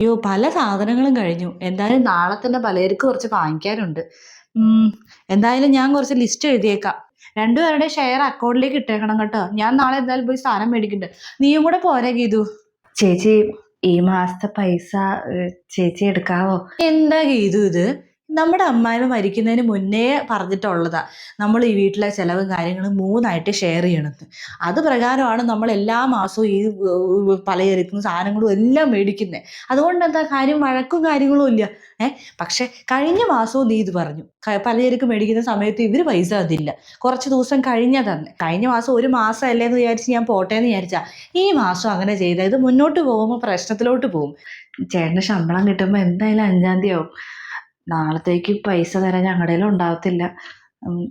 അയ്യോ പല സാധനങ്ങളും കഴിഞ്ഞു. എന്തായാലും നാളെ തന്നെ പലചരക്ക് കുറച്ച് വാങ്ങിക്കാനുണ്ട്. ഉം, എന്തായാലും ഞാൻ കുറച്ച് ലിസ്റ്റ് എഴുതിയേക്കാം. രണ്ടുപേരുടെ ഷെയർ അക്കൗണ്ടിലേക്ക് ഇട്ടേക്കണം കേട്ടോ. ഞാൻ നാളെ എന്തായാലും പോയി സാധനം മേടിക്കുന്നുണ്ട് നീയും കൂടെ പോരാ ഗീതു. ചേച്ചി ഈ മാസത്തെ പൈസ ചേച്ചി എടുക്കാവോ? എന്താ ഗീതു ഇത്? നമ്മുടെ അമ്മായിമ്മ മരിക്കുന്നതിന് മുന്നേ പറഞ്ഞിട്ടുള്ളതാ. നമ്മൾ ഈ വീട്ടിലെ ചിലവും കാര്യങ്ങളും മൂന്നായിട്ട് ഷെയർ ചെയ്യണമെന്ന് അത് പ്രകാരമാണ് നമ്മൾ എല്ലാ മാസവും ഈ പലചരക്കും സാധനങ്ങളും എല്ലാം മേടിക്കുന്നത് അതുകൊണ്ട് എന്താ കാര്യം? വഴക്കും കാര്യങ്ങളും ഇല്ല. ഏഹ് പക്ഷെ കഴിഞ്ഞ മാസവും നീ ഇത് പറഞ്ഞു. പലചരക്ക് മേടിക്കുന്ന സമയത്ത് ഇവർ പൈസ അതില്ല കുറച്ച് ദിവസം കഴിഞ്ഞാൽ തന്നെ. കഴിഞ്ഞ മാസം ഒരു മാസം അല്ലേ എന്ന് വിചാരിച്ച് ഞാൻ പോട്ടെ എന്ന് വിചാരിച്ചാ. ഈ മാസം അങ്ങനെ ചെയ്ത. ഇത് മുന്നോട്ട് പോകുമ്പോൾ പ്രശ്നത്തിലോട്ട് പോകും. ചേട്ടന് ശമ്പളം കിട്ടുമ്പോൾ എന്തായാലും അഞ്ചാം തീയതി ആവും. നാളത്തേക്ക് പൈസ തരാൻ ഞങ്ങളുടെ കയ്യിൽ ഉണ്ടാവത്തില്ല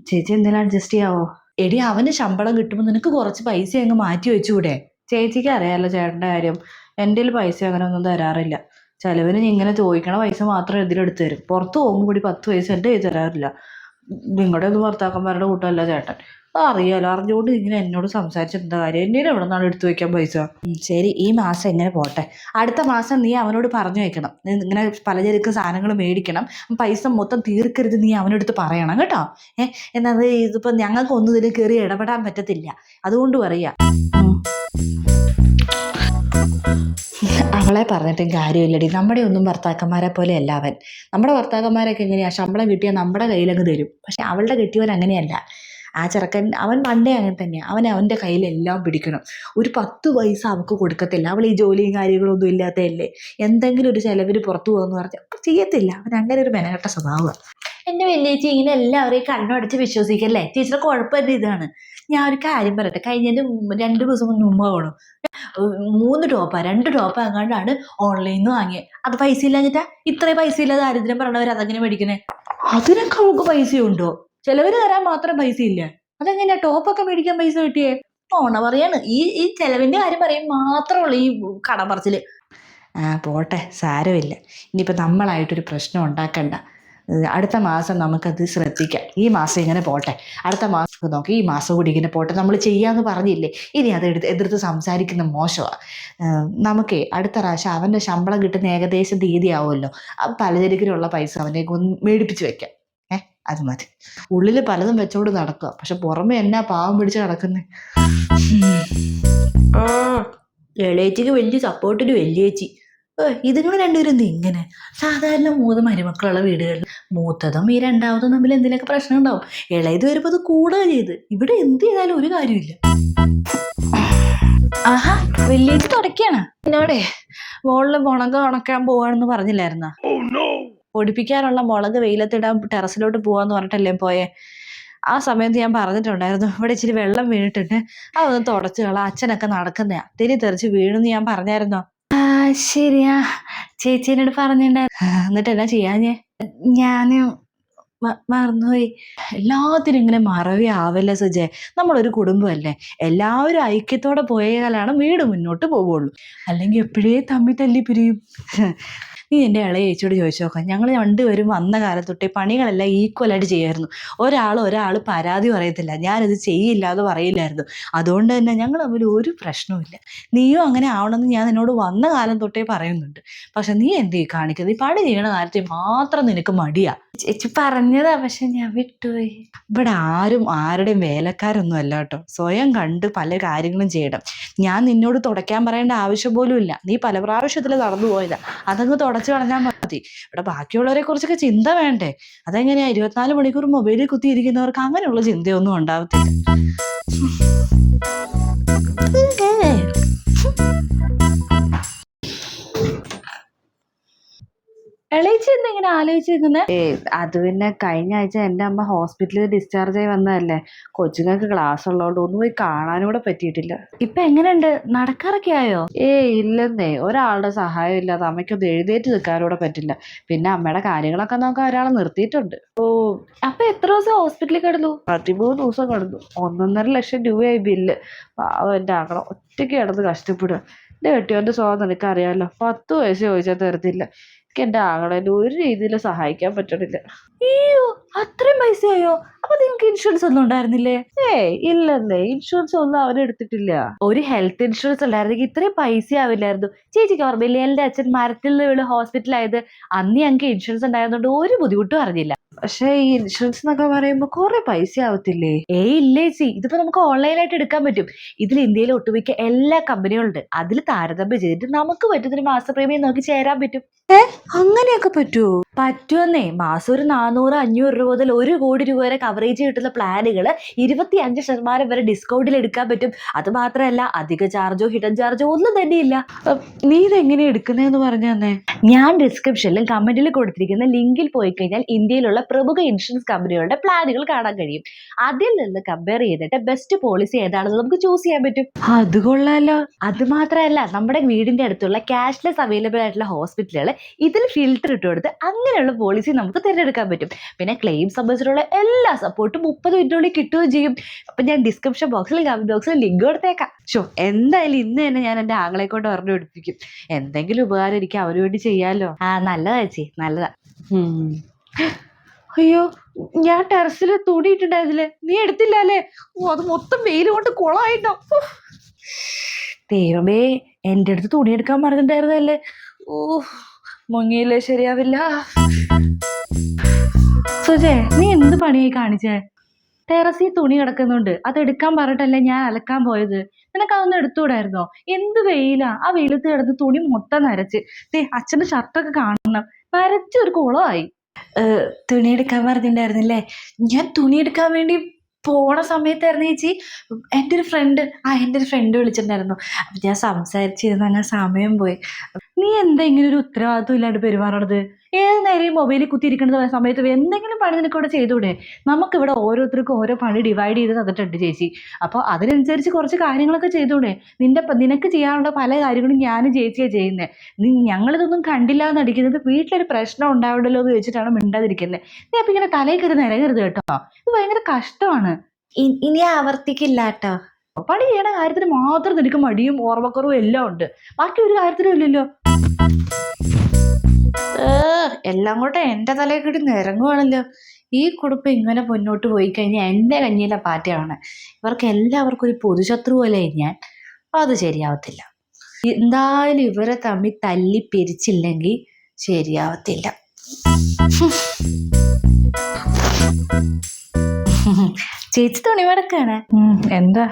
ചേച്ചി എന്തെങ്കിലും അഡ്ജസ്റ്റ് ചെയ്യാവോ? എടി അവന് ശമ്പളം കിട്ടുമ്പോൾ നിനക്ക് കുറച്ച് പൈസ അങ്ങ് മാറ്റി വെച്ചുകൂടെ? ചേച്ചിക്ക് അറിയാമല്ലോ ചേട്ടന്റെ കാര്യം. എന്റെ പൈസ അങ്ങനെ ഒന്നും തരാറില്ല. ചിലവിന് ഇങ്ങനെ ചോദിക്കണ പൈസ മാത്രം ഇതിലെടുത്ത് തരും. പുറത്ത് പോകുമ്പോൾ കൂടി പത്ത് പൈസ എന്റെ കയ്യിൽ തരാറില്ല. നിങ്ങളുടെ ഒന്നും ഭർത്താക്കന്മാരുടെ കൂട്ടമല്ല ചേട്ടൻ. അറിയാലോ അറിഞ്ഞുകൊണ്ട് ഇങ്ങനെ എന്നോട് സംസാരിച്ചിട്ട് എന്താ കാര്യം? എന്റെ എവിടെ നിന്നാണ് എടുത്തു വെക്കാൻ പൈസ? ശരി ഈ മാസം എങ്ങനെ പോട്ടെ. അടുത്ത മാസം നീ അവനോട് പറഞ്ഞു വെക്കണം. ഇങ്ങനെ പലചരക്ക് സാധനങ്ങൾ മേടിക്കണം. പൈസ മൊത്തം തീർക്കരുത് നീ അവനടുത്ത് പറയണം കേട്ടോ? ഏഹ് എന്നത് ഇതിപ്പോൾ ഞങ്ങൾക്ക് ഒന്നും ഇതിൽ കയറി ഇടപെടാൻ പറ്റത്തില്ല. അതുകൊണ്ട് പറയാ. അവളെ പറഞ്ഞിട്ടും കാര്യമില്ലടി. നമ്മുടെ ഒന്നും ഭർത്താക്കന്മാരെ പോലെ അല്ല അവൻ. നമ്മുടെ ഭർത്താക്കന്മാരൊക്കെ എങ്ങനെയാ ശമ്പളം കിട്ടിയാൽ നമ്മുടെ കയ്യിലങ്ങ് തരും. പക്ഷെ അവളുടെ കെട്ടിയവൻ അങ്ങനെയല്ല. ആ ചെറുക്കൻ അവൻ പണ്ടേ അങ്ങനെ തന്നെയാണ് അവൻ അവന്റെ കയ്യിലെല്ലാം പിടിക്കണം. ഒരു പത്ത് പൈസ അവൾക്ക് കൊടുക്കത്തില്ല. അവൾ ഈ ജോലിയും കാര്യങ്ങളൊന്നും ഇല്ലാത്തതല്ലേ? എന്തെങ്കിലും ഒരു ചിലവിന് പുറത്തു പോകുമെന്ന് പറഞ്ഞാൽ ചെയ്യത്തില്ല. അവൻ അങ്ങനെ ഒരു മെനകെട്ട സ്വഭാവമാണ് എന്റെ വലിയേച്ചി ഇങ്ങനെ എല്ലാവരെയും കണ്ണടച്ച് വിശ്വസിക്കല്ലേ? ടീച്ചറെ കുഴപ്പമില്ല ഇതാണ്. ഞാൻ ഒരു കാര്യം പറയട്ടെ. കഴിഞ്ഞതിന്റെ രണ്ട് ദിവസം മുമ്പ് വേണം മൂന്ന് ടോപ്പാ രണ്ട് ടോപ്പ് അങ്ങാണ്ടാണ് ഓൺലൈനിൽ നിന്ന് വാങ്ങിയത് അത് പൈസ ഇല്ലാഞ്ഞിട്ടാ? ഇത്രയും പൈസ ഇല്ല ദാരിദ്ര്യം പറഞ്ഞവർ അതങ്ങനെ മേടിക്കണേ? അതിനൊക്കെ നമുക്ക് ഉണ്ടോ? ചിലവർ തരാൻ മാത്രം പൈസ ഇല്ല. അതെങ്ങനെയാ? ടോപ്പൊക്കെ മേടിക്കാൻ പൈസ കിട്ടിയേ? ഓണ പറയാണ്. ഈ ഈ ചെലവിന്റെ കാര്യം പറയും മാത്രമുള്ളൂ ഈ കടം പറച്ചിൽ ആ പോട്ടെ സാരമില്ല. ഇനിയിപ്പോൾ നമ്മളായിട്ടൊരു പ്രശ്നം ഉണ്ടാക്കണ്ട. അടുത്ത മാസം നമുക്കത് ശ്രദ്ധിക്കാം. ഈ മാസം ഇങ്ങനെ പോട്ടെ. അടുത്ത മാസം നോക്കി ഈ മാസം കൂടി ഇങ്ങനെ പോട്ടെ. നമ്മൾ ചെയ്യാന്ന് പറഞ്ഞില്ലേ? ഇനി അത് എടുത്ത് എതിർത്ത് സംസാരിക്കുന്ന മോശമാണ് നമുക്ക് അടുത്ത പ്രാവശ്യം അവന്റെ ശമ്പളം കിട്ടുന്ന ഏകദേശം തീയതി ആവുമല്ലോ ആ പലചരക്കിലുള്ള പൈസ അവനെ ഒന്ന് മേടിപ്പിച്ച് വെക്കാം. ഏഹ് അത് മതി. ഉള്ളിൽ പലതും വെച്ചോണ്ട് നടക്കുക പക്ഷെ പുറമെ എന്നാ പാവം പിടിച്ച് നടക്കുന്നേ? ആ എളേച്ചിക്ക് വലിയ സപ്പോർട്ടിന് വലിയേച്ചി ഇതുങ്ങൾ രണ്ടുപേരും എന്ത് ഇങ്ങനെ? സാധാരണ മൂന്ന് മരുമക്കളുള്ള വീടുകളിൽ മൂത്തതും ഈ രണ്ടാമതും തമ്മിൽ എന്തെങ്കിലുമൊക്കെ പ്രശ്നം ഉണ്ടാവും? ഇളയത് വരുമ്പോൾ അത് കൂടുക ചെയ്ത്. ഇവിടെ എന്ത് ചെയ്താലും ഒരു കാര്യമില്ല ആഹാ വലിയ തുടക്കാണ് എന്നോടെ മുകളിൽ മുളക് ഉണക്കാൻ പോവാണെന്ന് പറഞ്ഞില്ലായിരുന്ന? പൊടിപ്പിക്കാനുള്ള മുളക് വെയിലത്തിടാൻ ടെറസിലോട്ട് പോവാന്ന് പറഞ്ഞിട്ടല്ലേ പോയെ? ആ സമയത്ത് ഞാൻ പറഞ്ഞിട്ടുണ്ടായിരുന്നു ഇവിടെ ഇച്ചിരി വെള്ളം വീണിട്ടുണ്ട് അതൊന്ന് തുടച്ചു കളാം അച്ഛനൊക്കെ നടക്കുന്നയാ. തിരി തെറിച്ച് വീണെന്ന് ഞാൻ പറഞ്ഞായിരുന്നോ? ശരിയാ. ചേച്ചീനോട് പറഞ്ഞിട്ടുണ്ടായിരുന്നു എന്നിട്ട് എന്നാ ചെയ്യാ ഞാൻ മറന്നുപോയി. എല്ലാത്തിനും ഇങ്ങനെ മറവി ആവല്ലേ സുജെ? നമ്മളൊരു കുടുംബമല്ലേ. എല്ലാവരും ഐക്യത്തോടെ പോയാലാണ് വീട് മുന്നോട്ട് പോവുള്ളൂ. അല്ലെങ്കിൽ എപ്പോഴേ തമ്മി തല്ലി പിരിയും നീ എന്റെ ഇളയ ചേച്ചിയോട് ചോദിച്ചു നോക്കാം. ഞങ്ങൾ രണ്ടുപേരും വന്ന കാലത്തൊട്ടേ പണികളെല്ലാം ഈക്വലായിട്ട് ചെയ്യുമായിരുന്നു. ഒരാൾ ഒരാൾ പരാതി പറയത്തില്ല. ഞാനത് ചെയ്യില്ല എന്ന് പറയില്ലായിരുന്നു. അതുകൊണ്ട് തന്നെ ഞങ്ങൾ തമ്മിൽ ഒരു പ്രശ്നവുമില്ല. നീയോ അങ്ങനെ ആവണമെന്ന് ഞാൻ നിന്നോട് വന്ന കാലം തൊട്ടേ പറയുന്നുണ്ട്. പക്ഷെ നീ എന്തേ കാണിക്കുന്നത് ഈ പണി ചെയ്യണ കാര്യത്തിൽ മാത്രം നിനക്ക് മടിയാ. ചേച്ചി പറഞ്ഞതാ പക്ഷെ ഞാൻ വിട്ടുപോയി. ഇവിടെ ആരും ആരുടെയും വേലക്കാരൊന്നും അല്ല കേട്ടോ. സ്വയം കണ്ട് പല കാര്യങ്ങളും ചെയ്യണം. ഞാൻ നിന്നോട് തുടയ്ക്കാൻ പറയേണ്ട ആവശ്യം പോലും ഇല്ല. നീ പല പ്രാവശ്യത്തിൽ നടന്നു പോയതാ. അതങ്ങ് തുടച്ചു കളഞ്ഞാൽ മതി. ഇവിടെ ബാക്കിയുള്ളവരെ കുറിച്ചൊക്കെ ചിന്ത വേണ്ടേ? അതെങ്ങനെയാ? ഇരുപത്തിനാല് മണിക്കൂർ മൊബൈലിൽ കുത്തിയിരിക്കുന്നവർക്ക് അങ്ങനെയുള്ള ചിന്തയൊന്നും ഉണ്ടാവത്തില്ല. എന്താ ഇങ്ങനെ ആലോചിച്ചിരിക്കുന്നത് ഏ അത് പിന്നെ കഴിഞ്ഞ ആഴ്ച എന്റെ അമ്മ ഹോസ്പിറ്റലിൽ ഡിസ്ചാർജ് ആയി വന്നതല്ലേ. കൊച്ചുങ്ങൾക്ക് ക്ലാസ് ഉള്ളതുകൊണ്ട് ഒന്നും പോയി കാണാനും കൂടെ പറ്റിയിട്ടില്ല. ഇപ്പൊ എങ്ങനെയുണ്ട്? നടക്കാറൊക്കെ ആയോ? ഏ ഇല്ലെന്നേ. ഒരാളുടെ സഹായം ഇല്ലാതെ അമ്മയ്ക്കൊന്ന് എഴുന്നേറ്റ് നിൽക്കാനൂടെ പറ്റില്ല. പിന്നെ അമ്മയുടെ കാര്യങ്ങളൊക്കെ നോക്കാൻ ഒരാളെ നിർത്തിയിട്ടുണ്ട്. ഓ അപ്പൊ എത്ര ദിവസം ഹോസ്പിറ്റലിൽ കിടന്നു? പതിമൂന്ന് ദിവസം കിടന്നു. ഒന്നൊന്നര ലക്ഷം രൂപയായി ബില്ല്. പാവം എന്റെ ആക്കണം ഒറ്റയ്ക്ക് കിടന്ന് കഷ്ടപ്പെടുക എന്റെ കെട്ടിയോന്റെ സ്വഭാവം നിനക്കറിയാമല്ലോ പത്ത് വയസ്സ് ചോദിച്ചാൽ തരത്തില്ല. എനിക്ക് എന്റെ ഒരു രീതിയിൽ സഹായിക്കാൻ പറ്റണില്ല. അയ്യോ അത്രയും പൈസയായോ? അപ്പൊ നിങ്ങൾക്ക് ഇൻഷുറൻസ് ഒന്നും ഉണ്ടായിരുന്നില്ലേ? ഏയ് ഇല്ലെന്നേ ഇൻഷുറൻസ് ഒന്നും അവരെടുത്തിട്ടില്ല ഒരു ഹെൽത്ത് ഇൻഷുറൻസ് ഉണ്ടായിരുന്നെങ്കിൽ ഇത്രയും പൈസ ആവില്ലായിരുന്നു. ചേച്ചിക്ക് ഓർമ്മയില്ലേ എന്റെ അച്ഛൻ മരത്തിൽ വീട് ഹോസ്പിറ്റലായത് അന്ന് ഞങ്ങൾക്ക് ഇൻഷുറൻസ് ഉണ്ടായതുകൊണ്ട് ഒരു ബുദ്ധിമുട്ടും അറിഞ്ഞില്ല. പക്ഷേ ഈ ഇൻഷുറൻസ് എന്നൊക്കെ പറയുമ്പോൾ കുറെ പൈസ ആവത്തില്ലേ? ഏയ് ഇല്ലേ ചേച്ചി ഇതിപ്പോ നമുക്ക് ഓൺലൈനായിട്ട് എടുക്കാൻ പറ്റും. ഇതിൽ ഇന്ത്യയിലെ ഒട്ടുമിക്ക എല്ലാ കമ്പനികളുണ്ട് അതിൽ താരതമ്യം ചെയ്തിട്ട് നമുക്ക് പറ്റുന്നൊരു മാസ പ്രീമിയം നോക്കി ചേരാൻ പറ്റും. അങ്ങനെയൊക്കെ പറ്റുമോ പറ്റുമെന്നേ. മാസം ഒരു നാനൂറ് അഞ്ഞൂറ് രൂപ മുതൽ ഒരു കോടി രൂപ വരെ കവറേജ് കിട്ടുന്ന പ്ലാനുകൾ ഇരുപത്തി അഞ്ച് ശതമാനം വരെ ഡിസ്കൗണ്ടിൽ എടുക്കാൻ പറ്റും. അത് മാത്രമല്ല അധിക ചാർജോ ഹിഡൻ ചാർജോ ഒന്നും തന്നെയില്ല. നീ ഇതെങ്ങനെ എടുക്കുന്നതെന്ന് പറഞ്ഞു തന്നെ. ഞാൻ ഡിസ്ക്രിപ്ഷനിലും കമന്റിൽ കൊടുത്തിരിക്കുന്ന ലിങ്കിൽ പോയി കഴിഞ്ഞാൽ ഇന്ത്യയിലുള്ള പ്രമുഖ ഇൻഷുറൻസ് കമ്പനികളുടെ പ്ലാനുകൾ കാണാൻ കഴിയും. അതിൽ നിന്ന് കമ്പയർ ചെയ്തിട്ട് ബെസ്റ്റ് പോളിസി ഏതാണെന്ന് നമുക്ക് ചൂസ് ചെയ്യാൻ പറ്റും. അത് കൊള്ളാലോ. അത് മാത്രമല്ല നമ്മുടെ വീടിന്റെ അടുത്തുള്ള ക്യാഷ്ലെസ് അവൈലബിൾ ആയിട്ടുള്ള ഹോസ്പിറ്റലുകൾ ഇതിൽ ഫിൽറ്റർ ഇട്ട് കൊടുത്ത് അങ്ങനെയുള്ള പോളിസി നമുക്ക് തിരഞ്ഞെടുക്കാൻ പറ്റും. പിന്നെ ക്ലെയിം സംബന്ധിച്ചിട്ടുള്ള എല്ലാ സപ്പോർട്ടും മുപ്പത് മിനിറ്റിനുള്ളിൽ കിട്ടുകയും ചെയ്യും. അപ്പം ഞാൻ ഡിസ്ക്രിപ്ഷൻ ബോക്സിൽ കമന്റ് ബോക്സിൽ ലിങ്ക് കൊടുത്തേക്കാം. ഷോ എന്തായാലും ഇന്ന് തന്നെ ഞാൻ എന്റെ ആങ്ങളെ കൊണ്ട് പറഞ്ഞു പഠിപ്പിക്കും എന്തെങ്കിലും ഉപകാരം എനിക്ക് അവന് വേണ്ടി ചെയ്യാമല്ലോ ആ നല്ലതാ ചേച്ചി നല്ലതാ. അയ്യോ ഞാൻ ടെറസിൽ തുണി ഇട്ടിട്ടുണ്ടായിരുന്നില്ലേ? നീ എടുത്തില്ല അല്ലേ? ഓ അത് മൊത്തം വെയിൽ കൊണ്ട് കുളമായിട്ടോ ദൈവമേ എന്റെ അടുത്ത് തുണിയെടുക്കാൻ പറഞ്ഞിട്ടുണ്ടായിരുന്നല്ലേ ഓ മുങ്ങിയില്ലേ? ശരിയാവില്ല. സുജേ നീ എന്ത് പണിയായി കാണിച്ചേ? ടെറസിൽ തുണി കിടക്കുന്നുണ്ട്. അത് എടുക്കാൻ പറഞ്ഞിട്ടല്ലേ ഞാൻ അലക്കാൻ പോയത്? നിനക്ക് അതൊന്നും എടുത്തുകൂടായിരുന്നോ? എന്ത് വെയിലാ? ആ വെയിലത്ത് കിടന്ന് തുണി മൊത്തം നരച്ച്. ദേ അച്ഛന്റെ ഷർട്ടൊക്കെ കാണണം. ഒരു കുളമായി തുണി എടുക്കാൻ പറഞ്ഞിട്ടുണ്ടായിരുന്നില്ലേ? ഞാൻ തുണി എടുക്കാൻ വേണ്ടി പോണ സമയത്തായിരുന്നു ചേച്ചി എന്റെ ഒരു ഫ്രണ്ട് ആ എന്റെ ഒരു ഫ്രണ്ട് വിളിച്ചിട്ടുണ്ടായിരുന്നു. അപ്പം ഞാൻ സംസാരിച്ചിരുന്നു അങ്ങനെ സമയം പോയി. നീ എന്താ ഇങ്ങനെ ഒരു ഉത്തരവാദിത്വം ഇല്ലാണ്ട് പെരുമാറണത്? ഏത് നേരെയും മൊബൈലിൽ കുത്തിയിരിക്കുന്ന സമയത്ത് എന്തെങ്കിലും പണി നിനക്ക് ഇവിടെ ചെയ്തൂടെ നമുക്കിവിടെ ഓരോരുത്തർക്കും ഓരോ പണി ഡിവൈഡ് ചെയ്ത് തന്നിട്ടുണ്ട് ചേച്ചി. അപ്പോൾ അതിനനുസരിച്ച് കുറച്ച് കാര്യങ്ങളൊക്കെ ചെയ്തൂടെ നിന്റെ നിനക്ക് ചെയ്യാനുള്ള പല കാര്യങ്ങളും ഞാനും ചേച്ചിയാണ് ചെയ്യുന്നത് നീ ഞങ്ങളിതൊന്നും കണ്ടില്ല എന്നടിക്കുന്നത് വീട്ടിലൊരു പ്രശ്നം ഉണ്ടാവണ്ടല്ലോ എന്ന് ചോദിച്ചിട്ടാണ് മിണ്ടാതിരിക്കുന്നത് നീ അപ്പം ഇങ്ങനെ തലയിൽ കയറി നിരങ്ങരുത് കേട്ടോ. ഇത് ഭയങ്കര കഷ്ടമാണ്. ഇനി ആവർത്തിക്കില്ല കേട്ടോ. പണി ചെയ്യണ കാര്യത്തിന് മാത്രം നിനക്ക് മടിയും ഓർമ്മക്കുറവും എല്ലാം ഉണ്ട്. ബാക്കി ഒരു കാര്യത്തിനും ഇല്ലല്ലോ. എല്ലാം കൂടെ എന്റെ തലയിൽ കൂടി നിരങ്ങുവാണല്ലോ ഈ കുടുംബം ഇങ്ങനെ മുന്നോട്ട് പോയി കഴിഞ്ഞാൽ എന്റെ കഞ്ഞിയിലെ പാറ്റയാണ്. ഇവർക്ക് എല്ലാവർക്കും ഒരു പൊതുശത്രു പോലെ ഞാൻ അത് ശരിയാവത്തില്ല. എന്തായാലും ഇവരെ തമ്മിൽ തല്ലി പിരിച്ചില്ലെങ്കിൽ ശരിയാവത്തില്ല. ചേച്ചി തുണി മടക്കാണ്. എന്താ?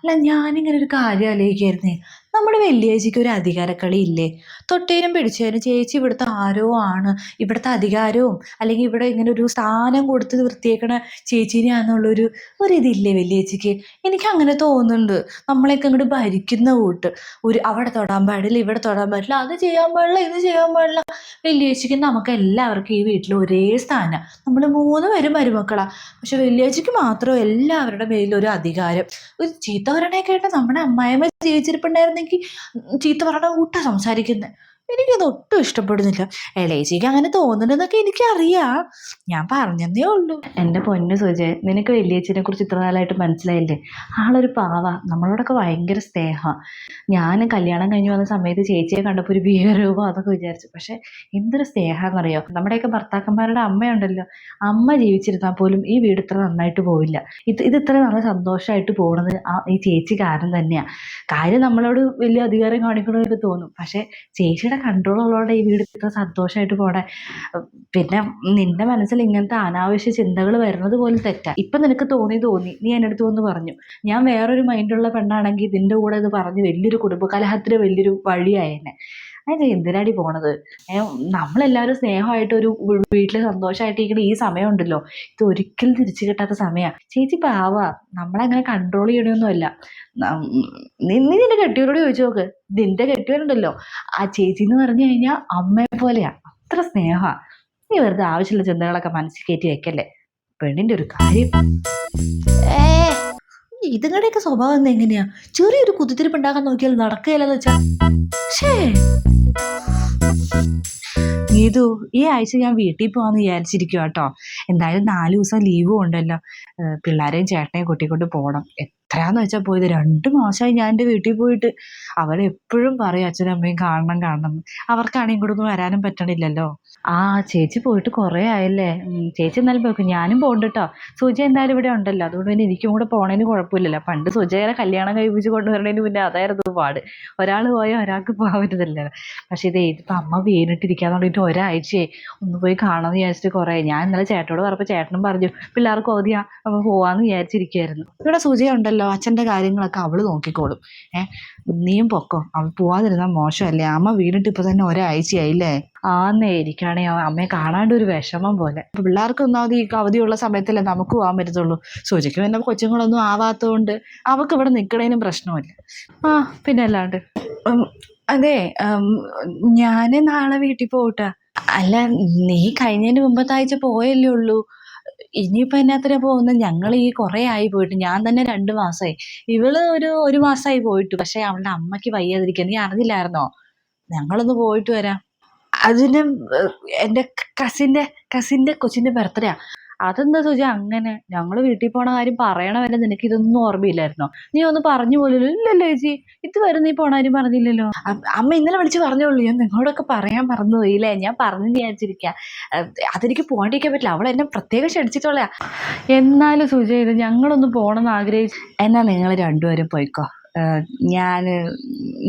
അല്ല ഞാനിങ്ങനെ ഒരു കാര്യം ആലോചിക്കായിരുന്നേ. നമ്മുടെ വലിയേച്ചിക്ക് ഒരു അധികാരക്കളി ഇല്ലേ? തൊട്ടേനും പിടിച്ചേനും ചേച്ചി ഇവിടുത്തെ ആരോ ആണ്. ഇവിടുത്തെ അധികാരവും അല്ലെങ്കിൽ ഇവിടെ ഇങ്ങനെ ഒരു സ്ഥാനം കൊടുത്ത് വൃത്തിയേക്കണ ചേച്ചീനെയാണെന്നുള്ളൊരു ഒരു ഇതില്ലേ വലിയേച്ചിക്ക്? എനിക്ക് അങ്ങനെ തോന്നുന്നുണ്ട്. നമ്മളെയൊക്കെ അങ്ങോട്ട് ഭരിക്കുന്ന കൂട്ട്. ഒരു അവിടെ തൊടാൻ പാടില്ല ഇവിടെ തൊടാൻ പാടില്ല അത് ചെയ്യാൻ പാടില്ല ഇത് ചെയ്യാൻ പാടില്ല. വലിയേച്ചിക്ക് നമുക്ക് എല്ലാവർക്കും ഈ വീട്ടിൽ ഒരേ സ്ഥാനം. നമ്മൾ മൂന്ന് പേരും മരുമക്കളാണ് പക്ഷെ വലിയേച്ചിക്ക് മാത്രം എല്ലാവരുടെ മേലും ഒരു അധികാരം. ഒരു ചീത്ത കേട്ട് നമ്മുടെ അമ്മായിമ്മ ജീവിച്ചിരിപ്പുണ്ടായിരുന്നെങ്കിൽ ചീത്ത പറഞ്ഞ കൂട്ടാ സംസാരിക്കുന്നത് എനിക്കത് ഒട്ടും ഇഷ്ടപ്പെടുന്നില്ല. എളേച്ചിക്ക് അങ്ങനെ തോന്നുന്നുണ്ടെന്നൊക്കെ എനിക്കറിയാം. ഞാൻ പറഞ്ഞതേ ഉള്ളൂ. എന്റെ പൊന്നു സുജയ് നിനക്ക് വലിയച്ഛനെ കുറിച്ച് ഇത്ര നാളായിട്ട് മനസ്സിലായില്ലേ? ആളൊരു പാവ. നമ്മളോടൊക്കെ ഭയങ്കര സ്നേഹ. ഞാൻ കല്യാണം കഴിഞ്ഞു വന്ന സമയത്ത് ചേച്ചിയെ കണ്ടപ്പോൾ ഒരു ഭീകരരൂപം അതൊക്കെ വിചാരിച്ചു. പക്ഷെ എന്തൊരു സ്നേഹമെന്നറിയോ നമ്മുടെയൊക്കെ ഭർത്താക്കന്മാരുടെ അമ്മയുണ്ടല്ലോ. അമ്മ ജീവിച്ചിരുന്നാൽ പോലും ഈ വീട് ഇത്ര നന്നായിട്ട് പോവില്ല. ഇത് ഇത് ഇത്ര നല്ല സന്തോഷമായിട്ട് പോകുന്നത് ഈ ചേച്ചി കാരണം തന്നെയാണ് കാര്യം നമ്മളോട് വലിയ അധികാരം കാണിക്കണമെന്നൊക്കെ തോന്നും. പക്ഷേ ചേച്ചിയുടെ കൺട്രോൾ ഉള്ളതുകൊണ്ട് ഈ വീട് ഇത്ര സന്തോഷമായിട്ട് പോണേ. പിന്നെ നിന്റെ മനസ്സിൽ ഇങ്ങനത്തെ അനാവശ്യ ചിന്തകൾ വരുന്നത് പോലും തെറ്റാ. ഇപ്പം നിനക്ക് തോന്നി തോന്നി. നീ എന്റെ അടുത്ത് വന്ന് പറഞ്ഞു. ഞാൻ വേറൊരു മൈൻഡുള്ള പെണ്ണാണെങ്കിൽ ഇതിന്റെ കൂടെ ഇത് പറഞ്ഞ് വലിയൊരു കുടുംബ കലഹത്തിന് വലിയൊരു വഴിയായേനെ. അത് എന്തിനാടി പോണത്? നമ്മളെല്ലാവരും സ്നേഹമായിട്ട് ഒരു വീട്ടിൽ സന്തോഷമായിട്ടിരിക്കുന്ന ഈ സമയമുണ്ടല്ലോ. ഇത് ഒരിക്കലും തിരിച്ചു കിട്ടാത്ത സമയാ. ചേച്ചി പാവാ. നമ്മളങ്ങനെ കൺട്രോൾ ചെയ്യണമൊന്നുമല്ല നിന്നി നീ നിന്റെ കെട്ടിയവരോട് ചോദിച്ചു നോക്ക്. നിന്റെ കെട്ടിയവരുണ്ടല്ലോ ആ ചേച്ചി എന്ന് പറഞ്ഞു കഴിഞ്ഞാൽ അമ്മയെ പോലെയാ. അത്ര സ്നേഹമാണ് നീ വെറുതെ ആവശ്യമുള്ള ചിന്തകളൊക്കെ മനസ്സിൽ കയറ്റി വെക്കല്ലേ? പെണ്ണിന്റെ ഒരു കാര്യം. ഇതുങ്ങളുടെയൊക്കെ സ്വഭാവം എന്താ എങ്ങനെയാ ചെറിയൊരു കുതിത്തിരിപ്പ് ഉണ്ടാക്കാൻ നോക്കിയാൽ നടക്കുകയില്ലെന്ന് വെച്ചാ? ഷേ ഗീതു ഈ ആഴ്ച ഞാൻ വീട്ടിൽ പോവാന്ന് വിചാരിച്ചിരിക്കുക കേട്ടോ എന്തായാലും നാല് ദിവസം ലീവും ഉണ്ടല്ലോ. പിള്ളേരെയും ചേട്ടനെയും കൂട്ടിക്കൊണ്ട് പോകണം എത്രയാന്ന് വെച്ചാൽ പോയത്? രണ്ട് മാസമായി ഞാൻ എന്റെ വീട്ടിൽ പോയിട്ട്. അവരെപ്പോഴും പറയും അച്ഛനും അമ്മയും കാണണം കാണണം. അവർക്കാണെങ്കിൽ കൂടെ ഇങ്ങോട്ടൊന്നും വരാനും പറ്റണില്ലല്ലോ. ആ ചേച്ചി പോയിട്ട് കുറേ ആയല്ലേ? ചേച്ചി എന്നാലും പോയിക്കും ഞാനും പോകണ്ട കേട്ടോ സുജ എന്തായാലും ഇവിടെ ഉണ്ടല്ലോ. അതുകൊണ്ട് പിന്നെ എനിക്കും കൂടെ പോണേന് കുഴപ്പമില്ലല്ലോ. പണ്ട് സുജയെ കല്യാണം കഴിപ്പിച്ച് കൊണ്ടുവരണേന് പിന്നെ അതായിരുന്നു പാട്. ഒരാൾ പോയാൽ ഒരാൾക്ക് പോകാൻ പക്ഷെ ഇത് ഇതിപ്പോൾ അമ്മ വീണിട്ടിരിക്കാൻ തുടങ്ങിയിട്ട് ഒരാഴ്ചയായി ഒന്ന് പോയി കാണാമെന്ന് വിചാരിച്ചിട്ട് കുറേ ഞാൻ ഇന്നലെ ചേട്ടനോട് പറഞ്ഞപ്പോൾ ചേട്ടനും പറഞ്ഞു പിള്ളേർക്ക് ഓതിയാ അപ്പോൾ പോവാന്ന് വിചാരിച്ചിരിക്കുകയായിരുന്നു ഇവിടെ സുജ ഉണ്ടല്ലോ. അച്ഛന്റെ കാര്യങ്ങളൊക്കെ അവൾ നോക്കിക്കോളും. ഏ? നീയും പൊക്കോ. അവൾ പോവാതിരുന്നാൽ മോശമല്ലേ? അമ്മ വീണിട്ട് ഇപ്പൊ തന്നെ ഒരാഴ്ചയായില്ലേ? ആന്നേ ഇരിക്കുകയാണെങ്കിൽ അമ്മയെ കാണാണ്ട് ഒരു വിഷമം പോലെ. പിള്ളേർക്ക് ഒന്നാമത് ഈ അവധിയുള്ള സമയത്തല്ലേ നമുക്ക് പോകാൻ പറ്റത്തുള്ളൂ. സൂചിക്കും എന്നെ കൊച്ചുങ്ങളൊന്നും ആവാത്തതുകൊണ്ട് അവൾക്ക് ഇവിടെ നിൽക്കണേനും പ്രശ്നമില്ല. ആ പിന്നെ അല്ലാണ്ട്? അതെ ഞാൻ നാളെ വീട്ടിൽ പോകട്ടെ അല്ല നീ കഴിഞ്ഞതിന് മുമ്പത്തെ ആഴ്ച പോയല്ലേ ഉള്ളൂ. ഇനിയിപ്പോ എന്നാത്തിനാ പോകുന്നത്. ഞങ്ങൾ ഈ കുറേ ആയി പോയിട്ട് ഞാൻ തന്നെ രണ്ട് മാസമായി ഇവൾ ഒരു ഒരു മാസമായി പോയിട്ട്. പക്ഷെ അവളുടെ അമ്മയ്ക്ക് വയ്യാതിരിക്കുക നീ അറിഞ്ഞില്ലായിരുന്നോ? ഞങ്ങളൊന്ന് പോയിട്ട് വരാം. അതിന് എന്റെ കസിന്റെ കസിന്റെ കൊച്ചിന്റെ ബർത്ത്ഡേ അതെന്താ സുജ അങ്ങനെ? ഞങ്ങൾ വീട്ടിൽ പോണ കാര്യം പറയണവരെ നിനക്ക് ഇതൊന്നും ഓർമ്മയില്ലായിരുന്നോ? നീ ഒന്ന് പറഞ്ഞു പോലല്ലോ ഇല്ലല്ലോ ചേച്ചി. ഇതുവരെ നീ പോണ കാര്യം പറഞ്ഞില്ലല്ലോ. അമ്മ ഇന്നലെ വിളിച്ച് പറഞ്ഞോളൂ. ഞാൻ നിങ്ങളോടൊക്കെ പറയാൻ മറന്നുപോയില്ലേ? ഞാൻ പറഞ്ഞു വിചാരിച്ചിരിക്ക. അതെനിക്ക് പോകാണ്ടിരിക്കാൻ പറ്റില്ല. അവൾ എന്നെ പ്രത്യേകം ക്ഷണിച്ചിട്ടുള്ള എന്നാലും സുജ ഇത് ഞങ്ങളൊന്ന് പോകണമെന്ന് ആഗ്രഹിച്ചു എന്നാ നിങ്ങൾ രണ്ടുപേരും പോയിക്കോ. ഞാൻ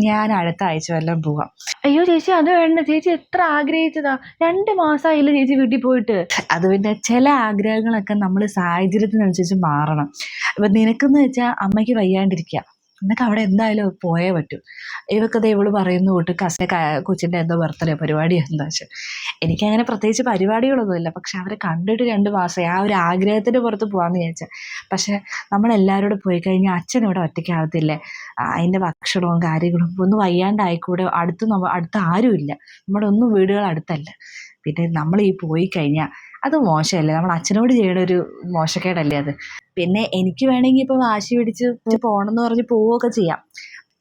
ഞാൻ അടുത്ത ആഴ്ച വല്ലതും പോവാം. അയ്യോ ചേച്ചി അത് വേണ്ട. ചേച്ചി എത്ര ആഗ്രഹിച്ചതാ. രണ്ട് മാസമായില്ല ചേച്ചി വീട്ടിൽ പോയിട്ട്. അത് പിന്നെ ചില ആഗ്രഹങ്ങളൊക്കെ നമ്മൾ സാഹചര്യത്തിനനുസരിച്ച് മാറണം. ഇപ്പം നിനക്കെന്ന് വെച്ചാൽ അമ്മയ്ക്ക് വയ്യാണ്ടിരിക്കുക നിനക്ക് അവിടെ എന്തായാലും പോയേ പറ്റൂ. ഇവക്കത് ഇവൾ പറയുന്ന കൂട്ട് കസ കൊച്ചിന്റെ എന്തോ ബർത്ത്ഡേ പരിപാടി എന്താ വെച്ചാൽ എനിക്കങ്ങനെ പ്രത്യേകിച്ച് പരിപാടികളൊന്നുമില്ല. പക്ഷെ അവരെ കണ്ടിട്ട് രണ്ട് മാസമായി. ആ ഒരു ആഗ്രഹത്തിന്റെ പുറത്ത് പോകാമെന്ന് വിചാരിച്ചാൽ പക്ഷെ നമ്മളെല്ലാവരോടും പോയി കഴിഞ്ഞാൽ അച്ഛൻ ഇവിടെ ഒറ്റയ്ക്കാവത്തില്ലേ? ആ, അതിന്റെ ഭക്ഷണവും കാര്യങ്ങളും ഒന്നും വയ്യാണ്ടായിക്കൂടെ? അടുത്ത് അടുത്ത് ആരുമില്ല. നമ്മുടെ ഒന്നും വീടുകൾ അടുത്തല്ല. പിന്നെ നമ്മൾ ഈ പോയി കഴിഞ്ഞാൽ അത് മോശമല്ലേ? നമ്മൾ അച്ഛനോട് ചെയ്യണ ഒരു മോശക്കേടല്ലേ അത്? പിന്നെ എനിക്ക് വേണമെങ്കിൽ ഇപ്പോൾ വാശി പിടിച്ച് പോകണമെന്ന് പറഞ്ഞ് പോവുകയൊക്കെ ചെയ്യാം.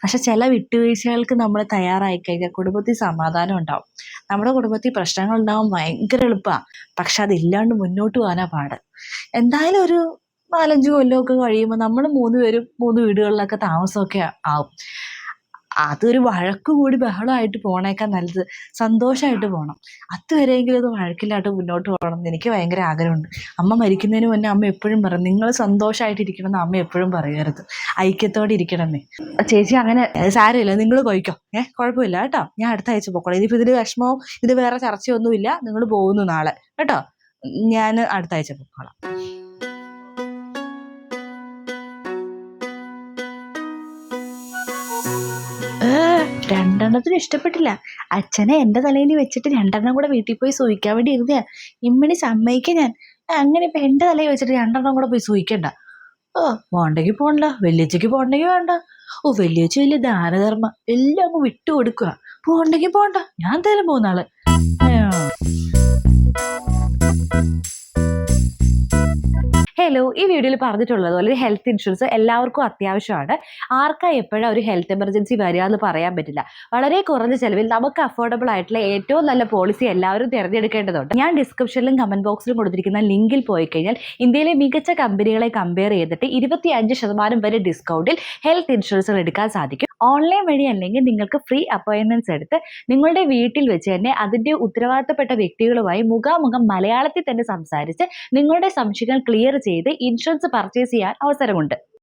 പക്ഷെ ചില വിട്ടുവീഴ്ചകൾക്ക് നമ്മൾ തയ്യാറായി കഴിഞ്ഞാൽ കുടുംബത്തിൽ സമാധാനം ഉണ്ടാവും. നമ്മുടെ കുടുംബത്തിൽ പ്രശ്നങ്ങൾ ഉണ്ടാവും ഭയങ്കര എളുപ്പമാണ്. പക്ഷെ അതില്ലാണ്ട് മുന്നോട്ട് പോകാനാ പാട്. എന്തായാലും ഒരു നാലഞ്ച് കൊല്ലമൊക്കെ കഴിയുമ്പോൾ നമ്മൾ മൂന്ന് പേരും മൂന്ന് വീടുകളിലൊക്കെ താമസമൊക്കെ ആവും. അതൊരു വഴക്ക് കൂടി ബഹളമായിട്ട് പോണേക്കാൾ നല്ലത് സന്തോഷമായിട്ട് പോകണം അതുവരെയെങ്കിലും അത് വഴക്കില്ലാട്ട് മുന്നോട്ട് പോകണം എന്ന് എനിക്ക് ഭയങ്കര ആഗ്രഹമുണ്ട്. അമ്മ മരിക്കുന്നതിന് മുന്നേ അമ്മ എപ്പോഴും പറയും നിങ്ങൾ സന്തോഷമായിട്ടിരിക്കണം എന്ന് അമ്മ എപ്പോഴും പറയരുത്. ഐക്യത്തോടെ ഇരിക്കണമെന്നേ. ചേച്ചി അങ്ങനെ സാരമില്ല നിങ്ങൾ പോയിക്കോ. ഏഹ് കുഴപ്പമില്ല കേട്ടോ. ഞാൻ അടുത്ത ആഴ്ച പോക്കോളാം. ഇതിപ്പോൾ ഇതിൽ വിഷമവും ഇത് വേറെ ചർച്ചയൊന്നുമില്ല. നിങ്ങൾ പോകുന്നു നാളെ. കേട്ടോ? ഞാൻ അടുത്ത ആഴ്ച പോക്കോളാം. രണ്ടെണ്ണത്തിന് ഇഷ്ടപ്പെട്ടില്ല. അച്ഛനെ എന്റെ തലയിൽ വെച്ചിട്ട് രണ്ടെണ്ണം കൂടെ വീട്ടിൽ പോയി സൂക്ഷിക്കാൻ വേണ്ടി ഇരുന്നയാ ഇമ്മണി സമ്മതിക്കാൻ ഞാൻ. അങ്ങനെ ഇപ്പൊ എന്റെ തലയിൽ വെച്ചിട്ട് രണ്ടെണ്ണം കൂടെ പോയി സൂക്ഷിക്കണ്ട. ഓ പോണ്ടെങ്കിൽ പോണ്ട വെള്ളിയച്ചയ്ക്ക് പോകണ്ടെങ്കിൽ വേണ്ട. ഓ വെള്ളിയച്ച വലിയ ദാനധർമ്മ എല്ലാം അങ്ങ് വിട്ടു കൊടുക്കുക. പോകണ്ടെങ്കിൽ പോണ്ട ഞാൻ എന്തായാലും പോകുന്ന ആൾ. ഹലോ ഈ വീഡിയോയിൽ പറഞ്ഞിട്ടുള്ളത് പോലെ ഹെൽത്ത് ഇൻഷുറൻസ് എല്ലാവർക്കും അത്യാവശ്യമാണ്. ആർക്കാ എപ്പോഴാണ് ഒരു ഹെൽത്ത് എമർജൻസി വരിക എന്ന് പറയാൻ പറ്റില്ല. വളരെ കുറഞ്ഞ ചെലവിൽ നമുക്ക് അഫോർഡബിൾ ആയിട്ടുള്ള ഏറ്റവും നല്ല പോളിസി എല്ലാവരും തിരഞ്ഞെടുക്കേണ്ടതുണ്ട്. ഞാൻ ഡിസ്ക്രിപ്ഷനിലും കമന്റ് ബോക്സിലും കൊടുത്തിരിക്കുന്ന ലിങ്കിൽ പോയി കഴിഞ്ഞാൽ ഇന്ത്യയിലെ മികച്ച കമ്പനികളെ കമ്പയർ ചെയ്തിട്ട് ഇരുപത്തി അഞ്ച് ശതമാനം വരെ ഡിസ്കൗണ്ടിൽ ഹെൽത്ത് ഇൻഷുറൻസുകൾ എടുക്കാൻ സാധിക്കും. ഓൺലൈൻ വഴി അല്ലെങ്കിൽ നിങ്ങൾക്ക് ഫ്രീ അപ്പോയിൻമെന്റ്സ് എടുത്ത് നിങ്ങളുടെ വീട്ടിൽ വെച്ച് തന്നെ അതിന്റെ ഉത്തരവാദിത്തപ്പെട്ട വ്യക്തികളുമായി മുഖാമുഖം മലയാളത്തിൽ തന്നെ സംസാരിച്ച് നിങ്ങളുടെ സംശയങ്ങൾ ക്ലിയർ ചെയ്ത് ഇൻഷുറൻസ് പർച്ചേസ് ചെയ്യാൻ അവസരമുണ്ട്.